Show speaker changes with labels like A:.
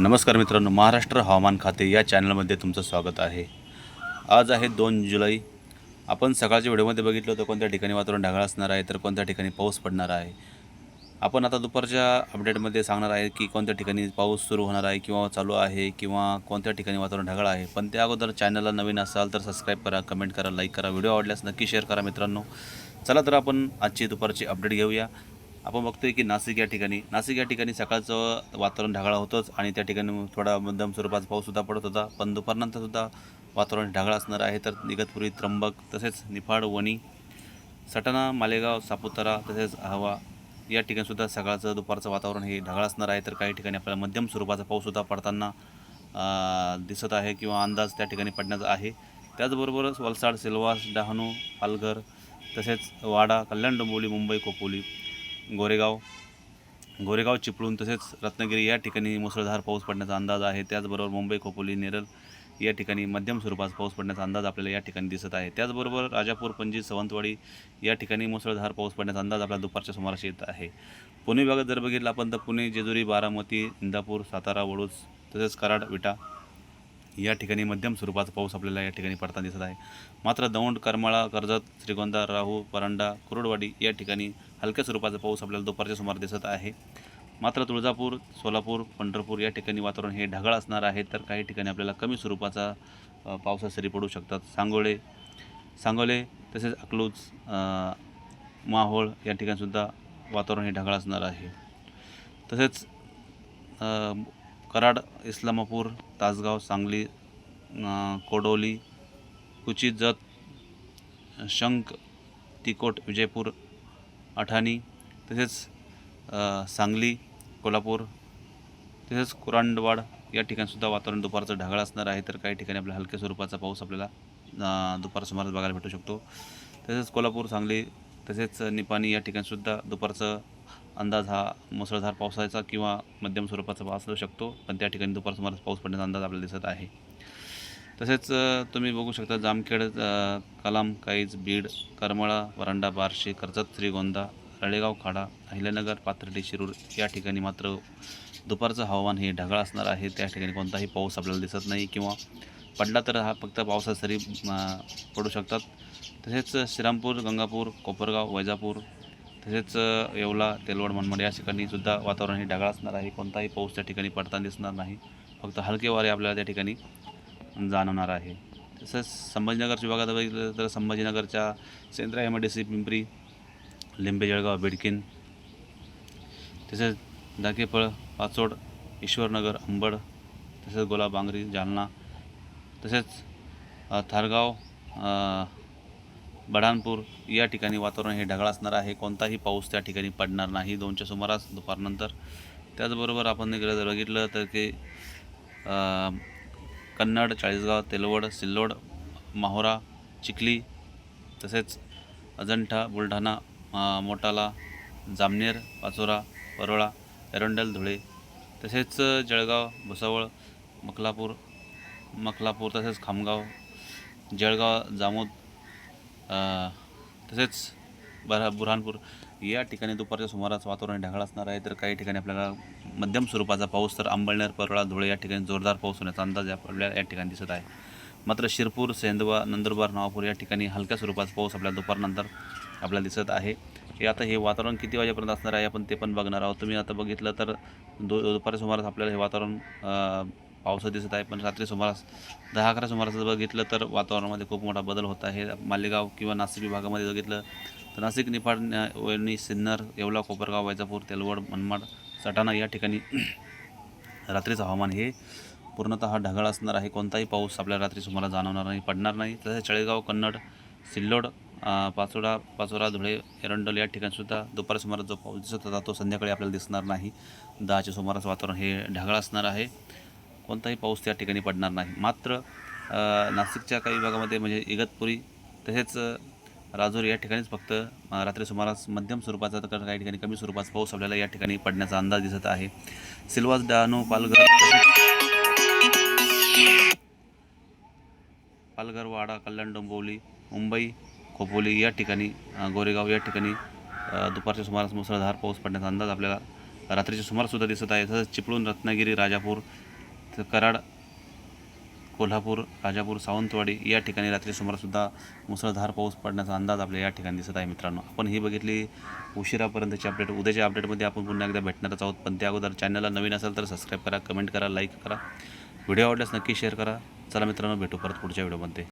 A: नमस्कार मित्रांनो महाराष्ट्र हवामान खाते या चॅनलमध्ये तुमचं स्वागत आहे. आज आहे दोन जुलै. आपण सकाळच्या व्हिडिओमध्ये बघितलं होतं कोणत्या ठिकाणी वातावरण ढगाळ असणार आहे तर कोणत्या ठिकाणी पाऊस पडणार आहे. आपण आता दुपारच्या अपडेटमध्ये सांगणार आहे की कोणत्या ठिकाणी पाऊस सुरू होणार आहे किंवा चालू आहे किंवा कोणत्या ठिकाणी वातावरण ढगाळ आहे. पण त्या अगोदर चॅनलला नवीन असाल तर सबस्क्राईब करा कमेंट करा लाईक करा व्हिडिओ आवडल्यास नक्की शेअर करा मित्रांनो. चला तर आपण आजची दुपारची अपडेट घेऊया. आपण बघतोय की नाशिक या ठिकाणी नाशिक या ठिकाणी सकाळचं वातावरण ढगाळा होतंच आणि त्या ठिकाणी थोडा मध्यम स्वरूपाचा पाऊससुद्धा पडत होता पण दुपारनंतरसुद्धा वातावरण ढगाळ असणार आहे. तर इगतपुरी त्र्यंबक तसेच निफाड वणी सटाणा मालेगाव सापुतारा तसेच हवा या ठिकाणीसुद्धा सकाळचं दुपारचं वातावरण हे ढगाळ असणार आहे. तर काही ठिकाणी आपल्याला मध्यम स्वरूपाचा पाऊससुद्धा पडताना दिसत आहे किंवा अंदाज त्या ठिकाणी पडण्याचा आहे. त्याचबरोबरच वलसाड सिल्वास डहाणू पालघर तसेच वाडा कल्याण डोंबिवली मुंबई कोपोली गोरेगाव. गोरेगाव चिपळूण तसेच रत्नागिरी या ठिकाणी मुसळधार पाऊस पडण्याचा अंदाज आहे. त्याचबरोबर मुंबई खोपोली नेरल या ठिकाणी मध्यम स्वरूपात पाऊस पडण्याचा अंदाज आपल्याला या ठिकाणी दिसत आहे. त्याचबरोबर राजापूर पणजी सावंतवाडी या ठिकाणी मुसळधार पाऊस पडण्याचा अंदाज आपल्याला दुपारच्या सुमारास येत आहे. पुणे विभागात जर बघितलं आपण तर पुणे जेजुरी बारामती इंदापूर सातारा वडूज तसेच कराड विटा या ठिकाणी मध्यम स्वरूपाचा पाऊस आपल्याला या ठिकाणी पडताना दिसत आहे. मात्र दौंड करमाळा कर्जत श्रीगोंदा राहू परांडा कुरुडवाडी या ठिकाणी हलक्या स्वरूपाचा पाऊस आपल्याला दुपारच्या सुमार दिसत आहे. मात्र तुळजापूर सोलापूर पंढरपूर या ठिकाणी वातावरण हे ढगाळ असणार आहे तर काही ठिकाणी आपल्याला कमी स्वरूपाचा पावसा सरी पडू शकतात. सांगोळे सांगोले तसेच अकलूज माहोळ या ठिकाणीसुद्धा वातावरण हे ढगाळ असणार आहे. तसेच कराड इस्लामापूर तासगाव सांगली कोडोली कुची जत शंख तिकोट विजयपूर अठाणी तसेच सांगली कोल्हापूर तसेच कुरांडवाड या ठिकाणीसुद्धा वातावरण दुपारचं ढगाळ असणार आहे तर काही ठिकाणी आपल्या हलक्या स्वरूपाचा पाऊस आपल्याला दुपार सुमारास बघायला भेटू शकतो. तसेच कोल्हापूर सांगली तसेच निपाणी या ठिकाणीसुद्धा दुपारचं अंदाज हा मुसळधार पावसाचा किंवा मध्यम स्वरूपाचा असू शकतो पण त्या ठिकाणी दुपार सुमारास पाऊस पडण्याचा अंदाज आपल्याला दिसत आहे. तसेच तुम्ही बघू शकता जामखेड कलाम काईज बीड करमळा वरांडा बार्शी कर्जत श्रीगोंदा रळेगाव खाडा अहिल्यानगर पाथर्डी शिरूर या ठिकाणी मात्र दुपारचं हवामान हे ढगाळ असणार आहे. त्या ठिकाणी कोणताही पाऊस आपल्याला दिसत नाही किंवा पडला तर हा फक्त पावसात सरी पडू शकतात. तसेच श्रीरामपूर गंगापूर कोपरगाव वैजापूर तसेच येवला तेलवड मनमाड या ठिकाणी सुद्धा वातावरण हे ढगाळ असणार आहे. कोणताही पाऊस त्या ठिकाणी पडताना दिसणार नाही. फक्त हलके वारे आपल्याला त्या ठिकाणी जाणवणार आहे. तसंच संभाजीनगरच्या विभागात बघितलं तर संभाजीनगरच्या Shendra M D C Pimpri Limbe Jalgaon Bidkin तसेच दाकेफळ पाचोड ईश्वरनगर अंबड तसेच गोलाबांगरी जालना तसेच थारगाव बढाणपूर या ठिकाणी वातावरण हे ढगाळ असणार आहे. कोणताही पाऊस त्या ठिकाणी पडणार नाही. दोनच्या सुमारास दुपारनंतर. त्याचबरोबर आपण इकडे जर बघितलं तर की कन्नड चाळीसगाव तेलवड सिल्लोड माहोरा चिखली तसेच अजंठा बुलढाणा मोटाला जामनेर पाचोरा परोळा एरंडल धुळे तसेच जळगाव भुसावळ मखलापूर मखलापूर तसेच खामगाव जळगाव जामोद तसेच बरा बुरहानपूर या ठिकाणी दुपारच्या सुमारास वातावरण ढगाळ असणार आहे. तर काही ठिकाणी आपल्याला मध्यम स्वरूपाचा पाऊस तर अंबळनेर परळा धुळे या ठिकाणी जोरदार पाऊस होण्याचा अंदाज आपल्याला या ठिकाणी दिसत आहे. मात्र शिरपूर सेंदवा नंदुरबार नवापूर या ठिकाणी हलक्या स्वरूपाचा पाऊस आपल्याला दुपारनंतर आपल्याला दिसत आहे. हे आता हे वातावरण किती वाजेपर्यंत असणार आहे आपण ते पण बघणार आहोत. तुम्ही आता बघितलं तर दो दुपारच्या सुमारास आपल्याला हे वातावरण अ, दिसत आहे पण रात्री सुमारास दहा अकरा सुमारास जर बघितलं तर वातावरणामध्ये खूप मोठा बदल होत आहे. मालेगाव किंवा नाशिक विभागामध्ये बघितलं तर नाशिक निफाड न- सिन्नर येवला कोपरगाव वैजापूर तेलवड मनमाड सटाणा या ठिकाणी रात्रीचं हवामान हे पूर्णतः ढगाळ असणार आहे. कोणताही पाऊस आपल्या रात्री सुमारास जाणवणार नाही पडणार नाही. तसेच चळेगाव कन्नड सिल्लोड पाचोडा पाचोरा धुळे एरंडोल या ठिकाणीसुद्धा दुपारी सुमारास जो पाऊस दिसत होता तो संध्याकाळी आपल्याला दिसणार नाही. दहाच्या सुमारास वातावरण हे ढगाळ असणार आहे. कोणताही पाऊस त्या ठिकाणी पडणार नाही. मात्र नाशिकच्या काही भागामध्ये म्हणजे इगतपुरी तसेच राजूर या ठिकाणीच फक्त रात्री सुमारास मध्यम स्वरूपाचा तर काही ठिकाणी कमी स्वरूपाचा पाऊस आपल्याला या ठिकाणी पडण्याचा अंदाज दिसत आहे. सिल्वास डहाणू पालघर पालघर वाडा कल्याण डोंबिवली मुंबई खोपोली या ठिकाणी गोरेगाव या ठिकाणी दुपारच्या सुमारास मुसळधार पाऊस पडण्याचा अंदाज आपल्याला रात्रीच्या सुमारसुद्धा दिसत आहे. तसंच चिपळूण रत्नागिरी राजापूर तर कराड कोल्हापूर राजापूर सावंतवाडी या ठिकाणी रात्री सुमारसुद्धा मुसळधार पाऊस पडण्याचा अंदाज आपल्या या ठिकाणी दिसत आहे मित्रांनो. आपण ही बघितली उशिरापर्यंतची अपडेट उद्याच्या अपडेटमध्ये आपण पुन्हा एकदा भेटणारच आहोत. पण त्या अगोदर चॅनलला नवीन असेल तर सबस्क्राईब करा कमेंट करा लाईक करा. व्हिडिओ आवडल्यास नक्की शेअर करा. चला मित्रांनो भेटू परत पुढच्या व्हिडिओमध्ये